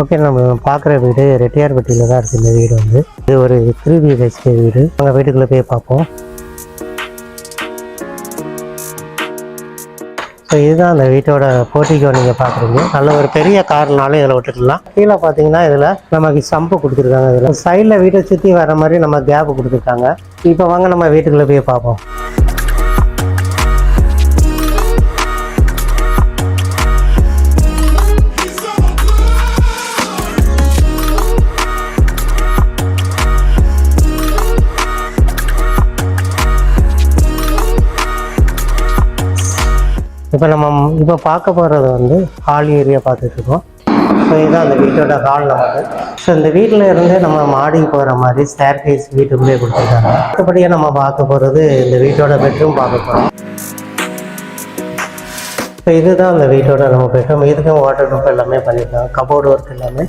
Okay நம்ம பார்க்குற வீடு ரெட்டியார்பட்டியில் தான் இருக்குது இந்த வீடு வந்து. இது ஒரு த்ரீ பிஹெச்கே வீடு. அங்கே வீட்டுக்குள்ளே போய் பார்ப்போம். ஸோ இதுதான் அந்த வீட்டோட போட்டிக்கோ நீங்கள் பார்க்குறீங்க. நல்ல ஒரு பெரிய கார்னாலும் இதில் விட்டுக்கலாம். கீழே பார்த்தீங்கன்னா இதில் நமக்கு சம்பு கொடுத்துருக்காங்க இதில். சைடில் வீட்டை சுற்றி வர மாதிரி நம்ம கேப் கொடுத்துருக்காங்க. இப்போ வாங்க நம்ம வீட்டுக்குள்ளே போய் பார்ப்போம். இப்போ நம்ம இப்போ பார்க்க போகிறது வந்து ஹால் ஏரியா பார்த்துட்ருக்கோம் ஸோ இதுதான் அந்த வீட்டோட ஹால் நமக்கு ஸோ இந்த வீட்டில் இருந்து நம்ம மாடிக்கு போகிற மாதிரி ஸ்டேர் கேஸ் வீட்டுக்குள்ளே கொடுத்துருக்காங்க. மற்றபடியாக நம்ம பார்க்க போகிறது இந்த வீட்டோட பெட்ரூம் பார்க்க போகிறோம். ஸோ இதுதான் அந்த வீட்டோட நம்ம பெட்ரூம் இதுக்கும் வாட்டர் ப்ரூஃப் எல்லாமே பண்ணியிருக்காங்க. கபோர்டு ஒர்க் எல்லாமே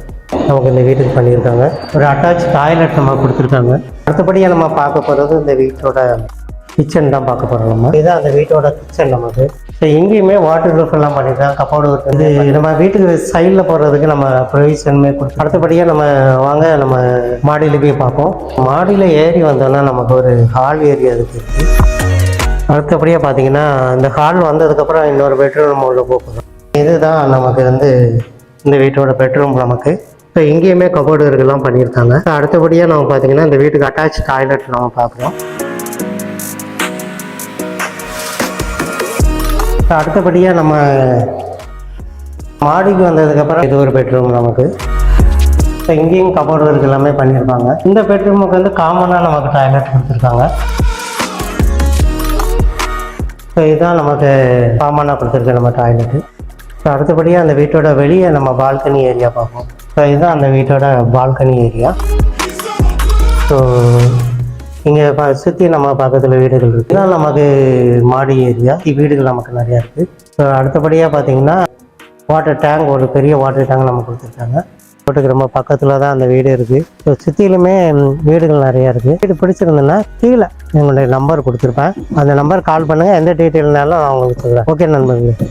நமக்கு இந்த வீட்டுக்கு பண்ணியிருக்காங்க. ஒரு அட்டாச் டாய்லெட் நம்ம கொடுத்துருக்காங்க. அடுத்தபடியாக நம்ம பார்க்க போகிறது இந்த வீட்டோட கிச்சன் தான் பார்க்க போகிறோம் நம்ம. இதுதான் அந்த வீட்டோட கிச்சன் நமக்கு. ஸோ எங்கேயுமே வாட்டர் ப்ரூஃப் எல்லாம் பண்ணியிருக்காங்க கப்போர்டு ஒர்க் வந்து நம்ம வீட்டுக்கு சைடில் போகிறதுக்கு நம்ம ப்ரொவிஷனுமே கொடுத்து அடுத்தபடியாக நம்ம வாங்க நம்ம மாடியில் போய் பார்ப்போம். மாடியில் ஏறி வந்தோம்னா நமக்கு ஒரு ஹால் ஏரியா இருக்குது அடுத்தபடியாக பார்த்தீங்கன்னா இந்த ஹால் வந்ததுக்கப்புறம் இன்னொரு பெட்ரூம் நம்ம உள்ள போகிறோம் இதுதான் நமக்கு வந்து இந்த வீட்டோட பெட்ரூம் நமக்கு. ஸோ இங்கேயுமே கபோர்டு இருக்குலாம் பண்ணியிருக்காங்க. அடுத்தபடியாக நம்ம பார்த்தீங்கன்னா இந்த வீட்டுக்கு அட்டாச் டாய்லெட் நம்ம பார்க்குறோம். ஸோ அடுத்தபடியாக நம்ம மாடிக்கு வந்ததுக்கப்புறம் இது ஒரு பெட்ரூம் நமக்கு. ஸோ இங்கேயும் கபோர்டு ஒர்க் எல்லாமே பண்ணியிருப்பாங்க. இந்த பெட்ரூமுக்கு வந்து காமனாக நமக்கு டாய்லெட் கொடுத்துருக்காங்க. ஸோ இதுதான் நமக்கு காமனாக கொடுத்துருக்கு நம்ம டாய்லெட்டு ஸோ அடுத்தபடியாக அந்த வீட்டோட வெளியே நம்ம பால்கனி ஏரியா பார்ப்போம். ஸோ இதுதான் அந்த வீட்டோட பால்கனி ஏரியா ஸோ இங்கே ப சுற்றி நம்ம பக்கத்தில் வீடுகள் இருக்குது நமக்கு மாடி ஏரியா. வீடுகள் நமக்கு நிறையா இருக்குது ஸோ அடுத்தபடியாக பார்த்தீங்கன்னா வாட்டர் டேங்க் ஒரு பெரிய வாட்டர் டேங்க் நம்ம கொடுத்துருக்காங்க. வீட்டுக்கு ரொம்ப பக்கத்தில் தான் அந்த வீடு இருக்குது ஸோ சுற்றிலுமே வீடுகள் நிறையா இருக்குது வீடு பிடிச்சிருந்ததுன்னா கீழே எங்களுடைய நம்பர் கொடுத்துருப்பேன். அந்த நம்பர் கால் பண்ணுங்கள் எந்த டீட்டெயில்னாலும் நான் உங்களுக்கு சொல்கிறேன் ஓகே நண்பர்களே.